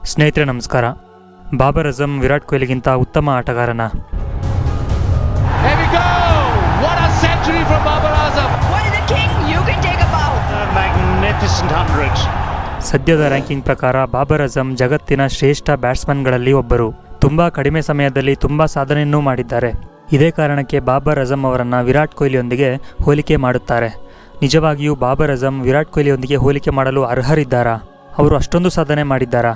ಸ್ನೇಹಿತರೆ ನಮಸ್ಕಾರ ಬಾಬರ್ ಅಜಮ್ ವಿರಾಟ್ ಕೊಹ್ಲಿಗಿಂತ ಉತ್ತಮ ಆಟಗಾರನ Here we go! What a century from Babar Azam! What the king? You can take a. A magnificent hundred. ಸದ್ಯದ ranking ಪ್ರಕಾರ ಬಾಬರ್ ಅಜಮ್ ಜಗತ್ತಿನ ಶ್ರೇಷ್ಠ ಬ್ಯಾಟ್ಸ್ಮನ್ಗಳಲ್ಲಿ ಒಬ್ಬರು ತುಂಬಾ ಕಡಿಮೆ ಸಮಯದಲ್ಲಿ ತುಂಬಾ ಸಾಧನೆಯನ್ನೂ ಮಾಡಿದ್ದಾರೆ ಇದೇ ಕಾರಣಕ್ಕೆ ಬಾಬರ್ ಅಜಮ್ ಅವರನ್ನು ವಿರಾಟ್ ಕೊಹ್ಲಿಯೊಂದಿಗೆ ಹೋಲಿಕೆ ಮಾಡುತ್ತಾರೆ ನಿಜವಾಗಿಯೂ ಬಾಬರ್ ಅಜಮ್ ವಿರಾಟ್ ಕೊಹ್ಲಿಯೊಂದಿಗೆ ಹೋಲಿಕೆ ಮಾಡಲು ಅರ್ಹರಿದ್ದಾರಾ ಅವರು ಅಷ್ಟೊಂದು ಸಾಧನೆ ಮಾಡಿದ್ದಾರಾ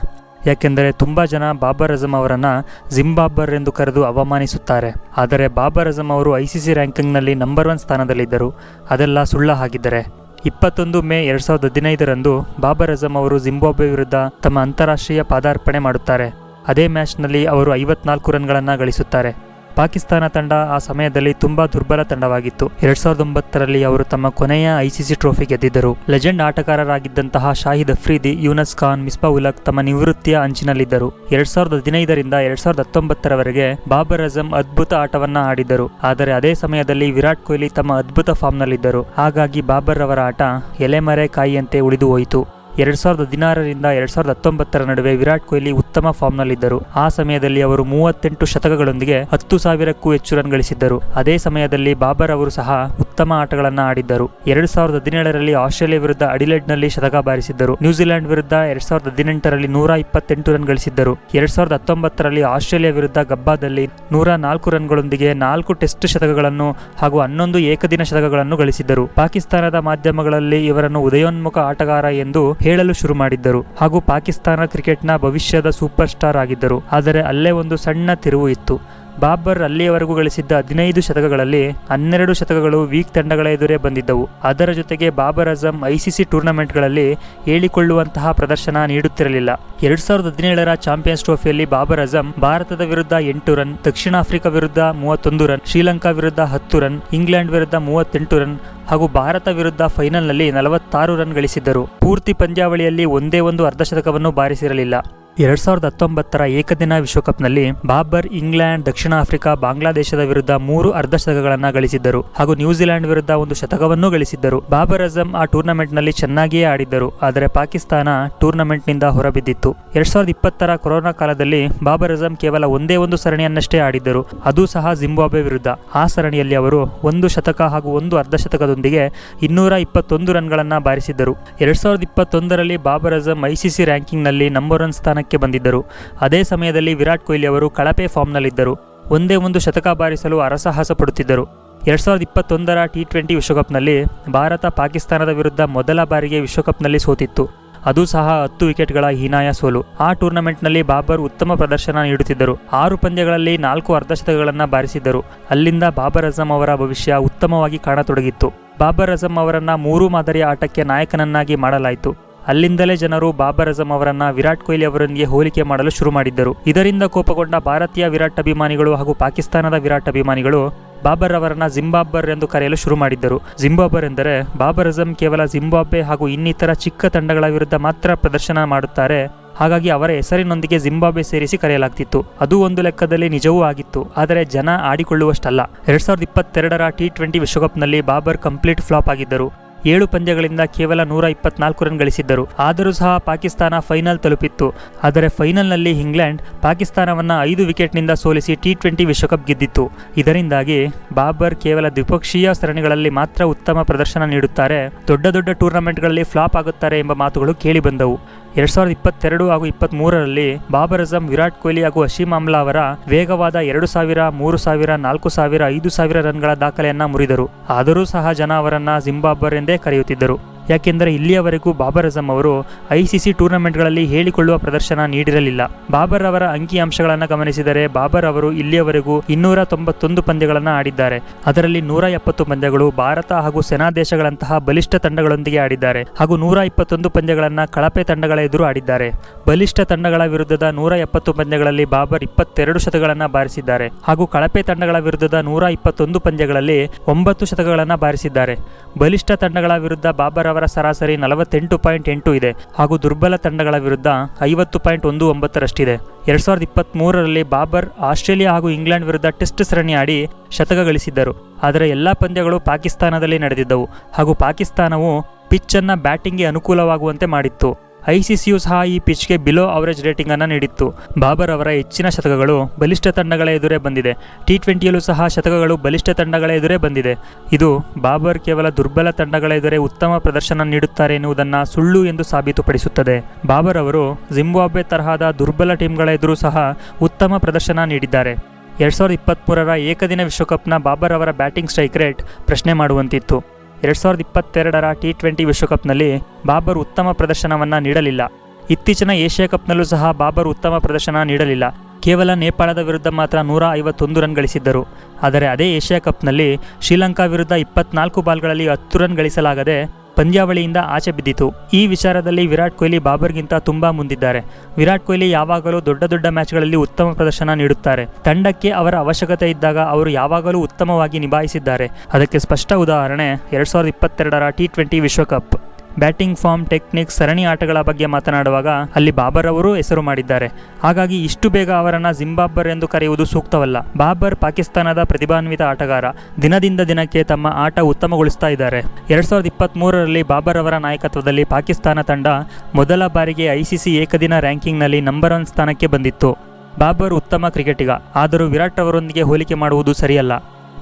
ಯಾಕೆಂದರೆ ತುಂಬ ಜನ ಬಾಬರ್ ಅಜಮ್ ಅವರನ್ನು ಜಿಂಬಾಬರ್ ಎಂದು ಕರೆದು ಅವಮಾನಿಸುತ್ತಾರೆ. ಆದರೆ ಬಾಬರ್ ಅಜಮ್ ಅವರು ಐ ಸಿ ಸಿ ರ್ಯಾಂಕಿಂಗ್ನಲ್ಲಿ ನಂಬರ್ ಒನ್ ಸ್ಥಾನದಲ್ಲಿದ್ದರು. ಅದೆಲ್ಲ ಸುಳ್ಳ ಹಾಗಿದ್ದರೆ. ಇಪ್ಪತ್ತೊಂದು ಮೇ ಎರಡು ಸಾವಿರದ ಹದಿನೈದರಂದು ಬಾಬರ್ ಅಜಮ್ ಅವರು ಜಿಂಬಾಬ್ವೆ ವಿರುದ್ಧ ತಮ್ಮ ಅಂತಾರಾಷ್ಟ್ರೀಯ ಪಾದಾರ್ಪಣೆ ಮಾಡುತ್ತಾರೆ. ಅದೇ ಮ್ಯಾಚ್ನಲ್ಲಿ ಅವರು ಐವತ್ನಾಲ್ಕು ರನ್ಗಳನ್ನು ಗಳಿಸುತ್ತಾರೆ. ಪಾಕಿಸ್ತಾನ ತಂಡ ಆ ಸಮಯದಲ್ಲಿ ತುಂಬಾ ದುರ್ಬಲ ತಂಡವಾಗಿತ್ತು. ಎರಡ್ ಸಾವಿರದ ಒಂಬತ್ತರಲ್ಲಿ ಅವರು ತಮ್ಮ ಕೊನೆಯ ಐಸಿಸಿ ಟ್ರೋಫಿ ಗೆದ್ದಿದ್ದರು. ಲೆಜೆಂಡ್ ಆಟಗಾರರಾಗಿದ್ದಂತಹ ಶಾಹಿದ್ ಅಫ್ರೀದಿ, ಯೂನಸ್ ಖಾನ್, ಮಿಸ್ಬಾ ಉಲಕ್ ತಮ್ಮ ನಿವೃತ್ತಿಯ ಅಂಚಿನಲ್ಲಿದ್ದರು. ಎರಡ್ ಸಾವಿರದ ಹದಿನೈದರಿಂದ ಎರಡ್ ಸಾವಿರದ ಹತ್ತೊಂಬತ್ತರವರೆಗೆ ಬಾಬರ್ ಅಜಮ್ ಅದ್ಭುತ ಆಟವನ್ನ ಆಡಿದ್ದರು. ಆದರೆ ಅದೇ ಸಮಯದಲ್ಲಿ ವಿರಾಟ್ ಕೊಹ್ಲಿ ತಮ್ಮ ಅದ್ಭುತ ಫಾರ್ಮ್ನಲ್ಲಿದ್ದರು. ಹಾಗಾಗಿ ಬಾಬರ್ ಅವರ ಆಟ ಎಲೆಮರೆ ಕಾಯಿಯಂತೆ ಉಳಿದು ಹೋಯಿತು. ಎರಡ್ ಸಾವಿರದ ಹದಿನಾರರಿಂದ ಎರಡು ಸಾವಿರದ ಹತ್ತೊಂಬತ್ತರ ನಡುವೆ ವಿರಾಟ್ ಕೊಹ್ಲಿ ಉತ್ತಮ ಫಾರ್ಮ್ನಲ್ಲಿದ್ದರು. ಆ ಸಮಯದಲ್ಲಿ ಅವರು ಮೂವತ್ತೆಂಟು ಶತಕಗಳೊಂದಿಗೆ ಹತ್ತು ಸಾವಿರಕ್ಕೂ ಹೆಚ್ಚು ರನ್ ಗಳಿಸಿದ್ದರು. ಅದೇ ಸಮಯದಲ್ಲಿ ಬಾಬರ್ ಅವರು ಸಹ ಉತ್ತಮ ಆಟಗಳನ್ನು ಆಡಿದ್ದರು. ಎರಡು ಸಾವಿರದ ಹದಿನೇಳರಲ್ಲಿ ಆಸ್ಟ್ರೇಲಿಯಾ ವಿರುದ್ಧ ಅಡಿಲೆಡ್ನಲ್ಲಿ ಶತಕ ಬಾರಿಸಿದ್ದರು. ನ್ಯೂಜಿಲೆಂಡ್ ವಿರುದ್ಧ ಎರಡ್ ಸಾವಿರದ ಹದಿನೆಂಟರಲ್ಲಿ ನೂರ ಇಪ್ಪತ್ತೆಂಟು ರನ್ ಗಳಿಸಿದ್ದರು. ಎರಡ್ ಸಾವಿರದ ಹತ್ತೊಂಬತ್ತರಲ್ಲಿ ಆಸ್ಟ್ರೇಲಿಯಾ ವಿರುದ್ಧ ಗಬ್ಬಾದಲ್ಲಿ ನೂರ ನಾಲ್ಕು ರನ್ಗಳೊಂದಿಗೆ ನಾಲ್ಕು ಟೆಸ್ಟ್ ಶತಕಗಳನ್ನು ಹಾಗೂ ಹನ್ನೊಂದು ಏಕದಿನ ಶತಕಗಳನ್ನು ಗಳಿಸಿದ್ದರು. ಪಾಕಿಸ್ತಾನದ ಮಾಧ್ಯಮಗಳಲ್ಲಿ ಇವರನ್ನು ಉದಯೋನ್ಮುಖ ಆಟಗಾರ ಎಂದು ಹೇಳಲು ಶುರು ಮಾಡಿದ್ದರು. ಹಾಗೂ ಪಾಕಿಸ್ತಾನ ಕ್ರಿಕೆಟ್ನ ಭವಿಷ್ಯದ ಸೂಪರ್ ಸ್ಟಾರ್ ಆಗಿದ್ದರು. ಆದರೆ ಅಲ್ಲೇ ಒಂದು ಸಣ್ಣ ತಿರುವು ಇತ್ತು. ಬಾಬರ್ ಅಲ್ಲಿಯವರೆಗೂ ಗಳಿಸಿದ್ದ ಹದಿನೈದು ಶತಕಗಳಲ್ಲಿ ಹನ್ನೆರಡು ಶತಕಗಳು ವೀಕ್ ತಂಡಗಳ ಎದುರೇ ಬಂದಿದ್ದವು. ಅದರ ಜೊತೆಗೆ ಬಾಬರ್ ಅಜಮ್ ಐಸಿಸಿ ಟೂರ್ನಮೆಂಟ್ಗಳಲ್ಲಿ ಹೇಳಿಕೊಳ್ಳುವಂತಹ ಪ್ರದರ್ಶನ ನೀಡುತ್ತಿರಲಿಲ್ಲ. ಎರಡ್ ಸಾವಿರದ ಹದಿನೇಳರ ಚಾಂಪಿಯನ್ಸ್ ಟ್ರೋಫಿಯಲ್ಲಿ ಬಾಬರ್ ಅಜಮ್ ಭಾರತದ ವಿರುದ್ಧ ಎಂಟು ರನ್, ದಕ್ಷಿಣ ಆಫ್ರಿಕಾ ವಿರುದ್ಧ ಮೂವತ್ತೊಂದು ರನ್, ಶ್ರೀಲಂಕಾ ವಿರುದ್ಧ ಹತ್ತು ರನ್, ಇಂಗ್ಲೆಂಡ್ ವಿರುದ್ಧ ಮೂವತ್ತೆಂಟು ರನ್ ಹಾಗೂ ಭಾರತ ವಿರುದ್ಧ ಫೈನಲ್ನಲ್ಲಿ ನಲವತ್ತಾರು ರನ್ ಗಳಿಸಿದ್ದರು. ಪೂರ್ತಿ ಪಂದ್ಯಾವಳಿಯಲ್ಲಿ ಒಂದೇ ಒಂದು ಅರ್ಧಶತಕವನ್ನು ಬಾರಿಸಿರಲಿಲ್ಲ. ಎರಡ್ ಸಾವಿರದ ಹತ್ತೊಂಬತ್ತರ ಏಕದಿನ ವಿಶ್ವಕಪ್ನಲ್ಲಿ ಬಾಬರ್ ಇಂಗ್ಲೆಂಡ್, ದಕ್ಷಿಣ ಆಫ್ರಿಕಾ, ಬಾಂಗ್ಲಾದೇಶದ ವಿರುದ್ಧ ಮೂರು ಅರ್ಧಶತಕಗಳನ್ನು ಗಳಿಸಿದ್ದರು ಹಾಗೂ ನ್ಯೂಜಿಲೆಂಡ್ ವಿರುದ್ಧ ಒಂದು ಶತಕವನ್ನೂ ಗಳಿಸಿದ್ದರು. ಬಾಬರ್ ಅಜಮ್ ಆ ಟೂರ್ನಮೆಂಟ್ನಲ್ಲಿ ಚೆನ್ನಾಗಿಯೇ ಆಡಿದ್ದರು, ಆದರೆ ಪಾಕಿಸ್ತಾನ ಟೂರ್ನಮೆಂಟ್ನಿಂದ ಹೊರಬಿದ್ದಿತ್ತು. ಎರಡ್ ಸಾವಿರದ ಇಪ್ಪತ್ತರ ಕೊರೋನಾ ಕಾಲದಲ್ಲಿ ಬಾಬರ್ ಅಜಮ್ ಕೇವಲ ಒಂದೇ ಒಂದು ಸರಣಿಯನ್ನಷ್ಟೇ ಆಡಿದ್ದರು, ಅದು ಸಹ ಜಿಂಬಾಬ್ವೆ ವಿರುದ್ಧ. ಆ ಸರಣಿಯಲ್ಲಿ ಅವರು ಒಂದು ಶತಕ ಹಾಗೂ ಒಂದು ಅರ್ಧಶತಕದೊಂದಿಗೆ ಇನ್ನೂರ ಇಪ್ಪತ್ತೊಂದು ರನ್ಗಳನ್ನು ಬಾರಿಸಿದ್ದರು. ಎರಡ್ ಸಾವಿರದ ಇಪ್ಪತ್ತೊಂದರಲ್ಲಿ ಬಾಬರ್ ಅಜಮ್ ಐಸಿಸಿ ರ್ಯಾಂಕಿಂಗ್ನಲ್ಲಿ ನಂಬರ್ ಒನ್ ಸ್ಥಾನಕ್ಕೆ ಬಂದಿದ್ದರು. ಅದೇ ಸಮಯದಲ್ಲಿ ವಿರಾಟ್ ಕೊಹ್ಲಿ ಅವರು ಕಳಪೆ ಫಾರ್ಮ್ನಲ್ಲಿದ್ದರು. ಒಂದೇ ಒಂದು ಶತಕ ಬಾರಿಸಲು ಅರಸಾಹಸ ಪಡುತ್ತಿದ್ದರು. ಎರಡ್ ಸಾವಿರದ ಇಪ್ಪತ್ತೊಂದರ ಟಿ ಟ್ವೆಂಟಿ ವಿಶ್ವಕಪ್ನಲ್ಲಿ ಭಾರತ ಪಾಕಿಸ್ತಾನದ ವಿರುದ್ಧ ಮೊದಲ ಬಾರಿಗೆ ವಿಶ್ವಕಪ್ನಲ್ಲಿ ಸೋತಿತ್ತು. ಅದು ಸಹ ಹತ್ತು ವಿಕೆಟ್ಗಳ ಹೀನಾಯ ಸೋಲು. ಆ ಟೂರ್ನಮೆಂಟ್ನಲ್ಲಿ ಬಾಬರ್ ಉತ್ತಮ ಪ್ರದರ್ಶನ ನೀಡುತ್ತಿದ್ದರು. ಆರು ಪಂದ್ಯಗಳಲ್ಲಿ ನಾಲ್ಕು ಅರ್ಧಶತಕಗಳನ್ನು ಬಾರಿಸಿದ್ದರು. ಅಲ್ಲಿಂದ ಬಾಬರ್ ಅಜಮ್ ಅವರ ಭವಿಷ್ಯ ಉತ್ತಮವಾಗಿ ಕಾಣತೊಡಗಿತ್ತು. ಬಾಬರ್ ಅಜಮ್ ಅವರನ್ನು ಮೂರು ಮಾದರಿಯ ಆಟಕ್ಕೆ ನಾಯಕನನ್ನಾಗಿ ಮಾಡಲಾಯಿತು. ಅಲ್ಲಿಂದಲೇ ಜನರು ಬಾಬರ್ ಅಜಮ್ ಅವರನ್ನ ವಿರಾಟ್ ಕೊಹ್ಲಿ ಅವರೊಂದಿಗೆ ಹೋಲಿಕೆ ಮಾಡಲು ಶುರು ಮಾಡಿದ್ದರು. ಇದರಿಂದ ಕೋಪಗೊಂಡ ಭಾರತೀಯ ವಿರಾಟ್ ಅಭಿಮಾನಿಗಳು ಹಾಗೂ ಪಾಕಿಸ್ತಾನದ ವಿರಾಟ್ ಅಭಿಮಾನಿಗಳು ಬಾಬರ್ ಅವರನ್ನ ಜಿಂಬಾಬರ್ ಎಂದು ಕರೆಯಲು ಶುರು ಮಾಡಿದ್ದರು. ಜಿಂಬಾಬ್ಬರ್ ಎಂದರೆ ಬಾಬರ್ ಅಜಮ್ ಕೇವಲ ಜಿಂಬಾಬ್ವೆ ಹಾಗೂ ಇನ್ನಿತರ ಚಿಕ್ಕ ತಂಡಗಳ ವಿರುದ್ಧ ಮಾತ್ರ ಪ್ರದರ್ಶನ ಮಾಡುತ್ತಾರೆ. ಹಾಗಾಗಿ ಅವರ ಹೆಸರಿನೊಂದಿಗೆ ಜಿಂಬಾಬ್ವೆ ಸೇರಿಸಿ ಕರೆಯಲಾಗ್ತಿತ್ತು. ಅದು ಒಂದು ಲೆಕ್ಕದಲ್ಲಿ ನಿಜವೂ ಆಗಿತ್ತು. ಆದರೆ ಜನ ಆಡಿಕೊಳ್ಳುವಷ್ಟಲ್ಲ. ಎರಡ್ ಸಾವಿರದ ಇಪ್ಪತ್ತೆರಡರ ಟಿ ಟ್ವೆಂಟಿ ವಿಶ್ವಕಪ್ನಲ್ಲಿ ಬಾಬರ್ ಕಂಪ್ಲೀಟ್ ಫ್ಲಾಪ್ ಆಗಿದ್ದರು. ಏಳು ಪಂದ್ಯಗಳಿಂದ ಕೇವಲ ನೂರ ಇಪ್ಪತ್ನಾಲ್ಕು ರನ್ ಗಳಿಸಿದ್ದರು. ಆದರೂ ಸಹ ಪಾಕಿಸ್ತಾನ ಫೈನಲ್ ತಲುಪಿತ್ತು. ಆದರೆ ಫೈನಲ್ನಲ್ಲಿ ಇಂಗ್ಲೆಂಡ್ ಪಾಕಿಸ್ತಾನವನ್ನು ಐದು ವಿಕೆಟ್ನಿಂದ ಸೋಲಿಸಿ ಟಿ ಟ್ವೆಂಟಿ ವಿಶ್ವಕಪ್ ಗೆದ್ದಿತ್ತು. ಇದರಿಂದಾಗಿ ಬಾಬರ್ ಕೇವಲ ದ್ವಿಪಕ್ಷೀಯ ಸರಣಿಗಳಲ್ಲಿ ಮಾತ್ರ ಉತ್ತಮ ಪ್ರದರ್ಶನ ನೀಡುತ್ತಾರೆ. ದೊಡ್ಡ ದೊಡ್ಡ ಟೂರ್ನಮೆಂಟ್ಗಳಲ್ಲಿ ಫ್ಲಾಪ್ ಆಗುತ್ತಾರೆ ಎಂಬ ಮಾತುಗಳು ಕೇಳಿಬಂದವು ಎರಡ್ ಸಾವಿರದ ಇಪ್ಪತ್ತೆರಡು ಹಾಗೂ ಇಪ್ಪತ್ತ್ ಮೂರರಲ್ಲಿ ಬಾಬರ್ ಅಜಮ್ ವಿರಾಟ್ ಕೊಹ್ಲಿ ಹಾಗೂ ಹಶೀಮ್ ಆಮ್ಲಾ ಅವರ ವೇಗವಾದ ಎರಡು ಸಾವಿರ, ಮೂರು ಸಾವಿರ, ನಾಲ್ಕು ಸಾವಿರ, ಐದು ಸಾವಿರ ರನ್ಗಳ ದಾಖಲೆಯನ್ನ ಮುರಿದರು. ಆದರೂ ಸಹ ಜನ ಅವರನ್ನ ಜಿಂಬಾಬರ್ ಎಂದೇ ಕರೆಯುತ್ತಿದ್ದರು. ಯಾಕೆಂದರೆ ಇಲ್ಲಿಯವರೆಗೂ ಬಾಬರ್ ಅಜಮ್ ಅವರು ಐಸಿಸಿ ಟೂರ್ನಮೆಂಟ್ಗಳಲ್ಲಿ ಹೇಳಿಕೊಳ್ಳುವ ಪ್ರದರ್ಶನ ನೀಡಿರಲಿಲ್ಲ. ಬಾಬರ್ ಅವರ ಅಂಕಿ ಅಂಶಗಳನ್ನು ಗಮನಿಸಿದರೆ ಬಾಬರ್ ಅವರು ಇಲ್ಲಿಯವರೆಗೂ ಇನ್ನೂರ ತೊಂಬತ್ತೊಂದು ಪಂದ್ಯಗಳನ್ನು ಆಡಿದ್ದಾರೆ. ಅದರಲ್ಲಿ ನೂರ ಎಪ್ಪತ್ತು ಪಂದ್ಯಗಳು ಭಾರತ ಹಾಗೂ ಸೆನಾ ದೇಶಗಳಂತಹ ಬಲಿಷ್ಠ ತಂಡಗಳೊಂದಿಗೆ ಆಡಿದ್ದಾರೆ ಹಾಗೂ ನೂರ ಇಪ್ಪತ್ತೊಂದು ಪಂದ್ಯಗಳನ್ನು ಕಳಪೆ ತಂಡಗಳ ಎದುರು ಆಡಿದ್ದಾರೆ. ಬಲಿಷ್ಠ ತಂಡಗಳ ವಿರುದ್ಧದ ನೂರ ಎಪ್ಪತ್ತು ಪಂದ್ಯಗಳಲ್ಲಿ ಬಾಬರ್ ಇಪ್ಪತ್ತೆರಡು ಶತಕಗಳನ್ನು ಬಾರಿಸಿದ್ದಾರೆ ಹಾಗೂ ಕಳಪೆ ತಂಡಗಳ ವಿರುದ್ಧದ ನೂರ ಇಪ್ಪತ್ತೊಂದು ಪಂದ್ಯಗಳಲ್ಲಿ ಒಂಬತ್ತು ಶತಕಗಳನ್ನು ಬಾರಿಸಿದ್ದಾರೆ. ಬಲಿಷ್ಠ ತಂಡಗಳ ವಿರುದ್ಧ ಬಾಬರ್ ಅವರ ಸರಾಸರಿ ನಲವತ್ತೆಂಟು ಪಾಯಿಂಟ್ ಎಂಟು ಇದೆ ಹಾಗೂ ದುರ್ಬಲ ತಂಡಗಳ ವಿರುದ್ಧ ಐವತ್ತು ಪಾಯಿಂಟ್ ಒಂದು ಒಂಬತ್ತರಷ್ಟಿದೆ. ಎರಡ್ ಸಾವಿರದ ಇಪ್ಪತ್ತ್ಮೂರರಲ್ಲಿ ಬಾಬರ್ ಆಸ್ಟ್ರೇಲಿಯಾ ಹಾಗೂ ಇಂಗ್ಲೆಂಡ್ ವಿರುದ್ಧ ಟೆಸ್ಟ್ ಸರಣಿ ಆಡಿ ಶತಕ ಗಳಿಸಿದ್ದರು ಆದರೆ ಎಲ್ಲ ಪಂದ್ಯಗಳು ಪಾಕಿಸ್ತಾನದಲ್ಲಿ ನಡೆದಿದ್ದವು ಹಾಗೂ ಪಾಕಿಸ್ತಾನವು ಪಿಚ್ಚನ್ನು ಬ್ಯಾಟಿಂಗ್ಗೆ ಅನುಕೂಲವಾಗುವಂತೆ ಮಾಡಿತ್ತು. ಐಸಿಸಿಯು ಸಹ ಈ ಪಿಚ್ಗೆ ಬಿಲೋ ಅವರೇಜ್ ರೇಟಿಂಗ್ ಅನ್ನು ನೀಡಿತ್ತು. ಬಾಬರ್ ಅವರ ಹೆಚ್ಚಿನ ಶತಕಗಳು ಬಲಿಷ್ಠ ತಂಡಗಳ ಎದುರೇ ಬಂದಿದೆ. ಟಿ ಟ್ವೆಂಟಿಯಲ್ಲೂ ಸಹ ಶತಕಗಳು ಬಲಿಷ್ಠ ತಂಡಗಳ ಎದುರೇ ಬಂದಿದೆ. ಇದು ಬಾಬರ್ ಕೇವಲ ದುರ್ಬಲ ತಂಡಗಳ ಎದುರೇ ಉತ್ತಮ ಪ್ರದರ್ಶನ ನೀಡುತ್ತಾರೆ ಎನ್ನುವುದನ್ನು ಸುಳ್ಳು ಎಂದು ಸಾಬೀತುಪಡಿಸುತ್ತದೆ. ಬಾಬರ್ ಅವರು ಜಿಂಬಾಬ್ವೆ ತರಹದ ದುರ್ಬಲ ಟೀಮ್ಗಳ ಎದುರು ಸಹ ಉತ್ತಮ ಪ್ರದರ್ಶನ ನೀಡಿದ್ದಾರೆ. ಎರಡು ಸಾವಿರದ ಇಪ್ಪತ್ತ್ಮೂರರ ಏಕದಿನ ವಿಶ್ವಕಪ್ನ ಬಾಬರ್ ಅವರ ಬ್ಯಾಟಿಂಗ್ ಸ್ಟ್ರೈಕ್ ರೇಟ್ ಪ್ರಶ್ನೆ ಮಾಡುವಂತಿತ್ತು. ಎರಡು ಸಾವಿರದ ಇಪ್ಪತ್ತೆರಡರ ಟಿ ಟ್ವೆಂಟಿ ವಿಶ್ವಕಪ್ನಲ್ಲಿ ಬಾಬರ್ ಉತ್ತಮ ಪ್ರದರ್ಶನವನ್ನು ನೀಡಲಿಲ್ಲ. ಇತ್ತೀಚಿನ ಏಷ್ಯಾ ಕಪ್ನಲ್ಲೂ ಸಹ ಬಾಬರ್ ಉತ್ತಮ ಪ್ರದರ್ಶನ ನೀಡಲಿಲ್ಲ. ಕೇವಲ ನೇಪಾಳದ ವಿರುದ್ಧ ಮಾತ್ರ ನೂರ ಐವತ್ತೊಂದು ರನ್ ಗಳಿಸಿದ್ದರು. ಆದರೆ ಅದೇ ಏಷ್ಯಾ ಕಪ್ನಲ್ಲಿ ಶ್ರೀಲಂಕಾ ವಿರುದ್ಧ ಇಪ್ಪತ್ನಾಲ್ಕು ಬಾಲ್ಗಳಲ್ಲಿ ಹತ್ತು ರನ್ ಗಳಿಸಲಾಗದೆ ಪಂದ್ಯಾವಳಿಯಿಂದ ಆಚೆ ಬಿದ್ದಿತು. ಈ ವಿಚಾರದಲ್ಲಿ ವಿರಾಟ್ ಕೊಹ್ಲಿ ಬಾಬರ್ಗಿಂತ ತುಂಬಾ ಮುಂದಿದ್ದಾರೆ. ವಿರಾಟ್ ಕೊಹ್ಲಿ ಯಾವಾಗಲೂ ದೊಡ್ಡ ದೊಡ್ಡ ಮ್ಯಾಚ್ಗಳಲ್ಲಿ ಉತ್ತಮ ಪ್ರದರ್ಶನ ನೀಡುತ್ತಾರೆ. ತಂಡಕ್ಕೆ ಅವರ ಅವಶ್ಯಕತೆ ಇದ್ದಾಗ ಅವರು ಯಾವಾಗಲೂ ಉತ್ತಮವಾಗಿ ನಿಭಾಯಿಸಿದ್ದಾರೆ. ಅದಕ್ಕೆ ಸ್ಪಷ್ಟ ಉದಾಹರಣೆ, ಎರಡ್ ಸಾವಿರದ ಇಪ್ಪತ್ತೆರಡರ ಟಿ ಟ್ವೆಂಟಿ ವಿಶ್ವಕಪ್. ಬ್ಯಾಟಿಂಗ್ ಫಾರ್ಮ್ ಟೆಕ್ನಿಕ್ ಸರಣಿ ಆಟಗಳ ಬಗ್ಗೆ ಮಾತನಾಡುವಾಗ ಅಲ್ಲಿ ಬಾಬರ್ ಅವರು ಹೆಸರು ಮಾಡಿದ್ದಾರೆ. ಹಾಗಾಗಿ ಇಷ್ಟು ಬೇಗ ಅವರನ್ನು ಜಿಂಬಾಬರ್ ಎಂದು ಕರೆಯುವುದು ಸೂಕ್ತವಲ್ಲ. ಬಾಬರ್ ಪಾಕಿಸ್ತಾನದ ಪ್ರತಿಭಾನ್ವಿತ ಆಟಗಾರ. ದಿನದಿಂದ ದಿನಕ್ಕೆ ತಮ್ಮ ಆಟ ಉತ್ತಮಗೊಳಿಸ್ತಾ ಇದ್ದಾರೆ. ಎರಡ್ ಸಾವಿರದ ಇಪ್ಪತ್ತ್ ಮೂರರಲ್ಲಿ ಬಾಬರ್ ಅವರ ನಾಯಕತ್ವದಲ್ಲಿ ಪಾಕಿಸ್ತಾನ ತಂಡ ಮೊದಲ ಬಾರಿಗೆ ಐಸಿಸಿ ಏಕದಿನ ರ್ಯಾಂಕಿಂಗ್ನಲ್ಲಿ ನಂಬರ್ ಒನ್ ಸ್ಥಾನಕ್ಕೆ ಬಂದಿತ್ತು. ಬಾಬರ್ ಉತ್ತಮ ಕ್ರಿಕೆಟಿಗ. ಆದರೂ ವಿರಾಟ್ ಅವರೊಂದಿಗೆ ಹೋಲಿಕೆ ಮಾಡುವುದು ಸರಿಯಲ್ಲ.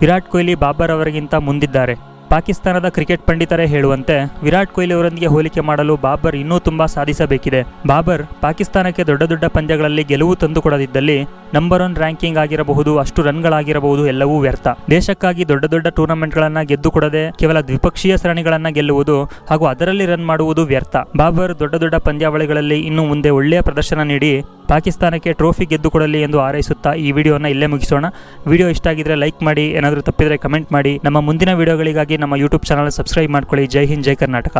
ವಿರಾಟ್ ಕೊಹ್ಲಿ ಬಾಬರ್ ಅವರಿಗಿಂತ ಮುಂದಿದ್ದಾರೆ. ಪಾಕಿಸ್ತಾನದ ಕ್ರಿಕೆಟ್ ಪಂಡಿತರೇ ಹೇಳುವಂತೆ ವಿರಾಟ್ ಕೊಹ್ಲಿ ಅವರೊಂದಿಗೆ ಹೋಲಿಕೆ ಮಾಡಲು ಬಾಬರ್ ಇನ್ನೂ ತುಂಬಾ ಸಾಧಿಸಬೇಕಿದೆ. ಬಾಬರ್ ಪಾಕಿಸ್ತಾನಕ್ಕೆ ದೊಡ್ಡ ದೊಡ್ಡ ಪಂದ್ಯಗಳಲ್ಲಿ ಗೆಲುವು ತಂದುಕೊಡದಿದ್ದಲ್ಲಿ ನಂಬರ್ ಒನ್ ರ್ಯಾಂಕಿಂಗ್ ಆಗಿರಬಹುದು, ಅಷ್ಟು ರನ್ಗಳಾಗಿರಬಹುದು, ಎಲ್ಲವೂ ವ್ಯರ್ಥ. ದೇಶಕ್ಕಾಗಿ ದೊಡ್ಡ ದೊಡ್ಡ ಟೂರ್ನಮೆಂಟ್ಗಳನ್ನ ಗೆದ್ದುಕೊಡದೆ ಕೇವಲ ದ್ವಿಪಕ್ಷೀಯ ಸರಣಿಗಳನ್ನ ಗೆಲ್ಲುವುದು ಹಾಗೂ ಅದರಲ್ಲಿ ರನ್ ಮಾಡುವುದು ವ್ಯರ್ಥ. ಬಾಬರ್ ದೊಡ್ಡ ದೊಡ್ಡ ಪಂದ್ಯಾವಳಿಗಳಲ್ಲಿ ಇನ್ನು ಮುಂದೆ ಒಳ್ಳೆಯ ಪ್ರದರ್ಶನ ನೀಡಿ ಪಾಕಿಸ್ತಾನಕ್ಕೆ ಟ್ರೋಫಿ ಗೆದ್ದುಕೊಡಲಿ ಎಂದು ಹಾರೈಸುತ್ತಾ ಈ ವಿಡಿಯೋನ ಇಲ್ಲೇ ಮುಗಿಸೋಣ. ವಿಡಿಯೋ ಇಷ್ಟ ಆಗಿದ್ರೆ ಲೈಕ್ ಮಾಡಿ, ಏನಾದರೂ ತಪ್ಪಿದ್ರೆ ಕಮೆಂಟ್ ಮಾಡಿ. ನಮ್ಮ ಮುಂದಿನ ವಿಡಿಯೋಗಳಿಗಾಗಿ ನಮ್ಮ ಯೂಟ್ಯೂಬ್ ಚಾನಲ್ ಸಬ್ಸ್ಕ್ರೈಬ್ ಮಾಡ್ಕೊಳ್ಳಿ. ಜೈ ಹಿಂದ್, ಜೈ ಕರ್ನಾಟಕ.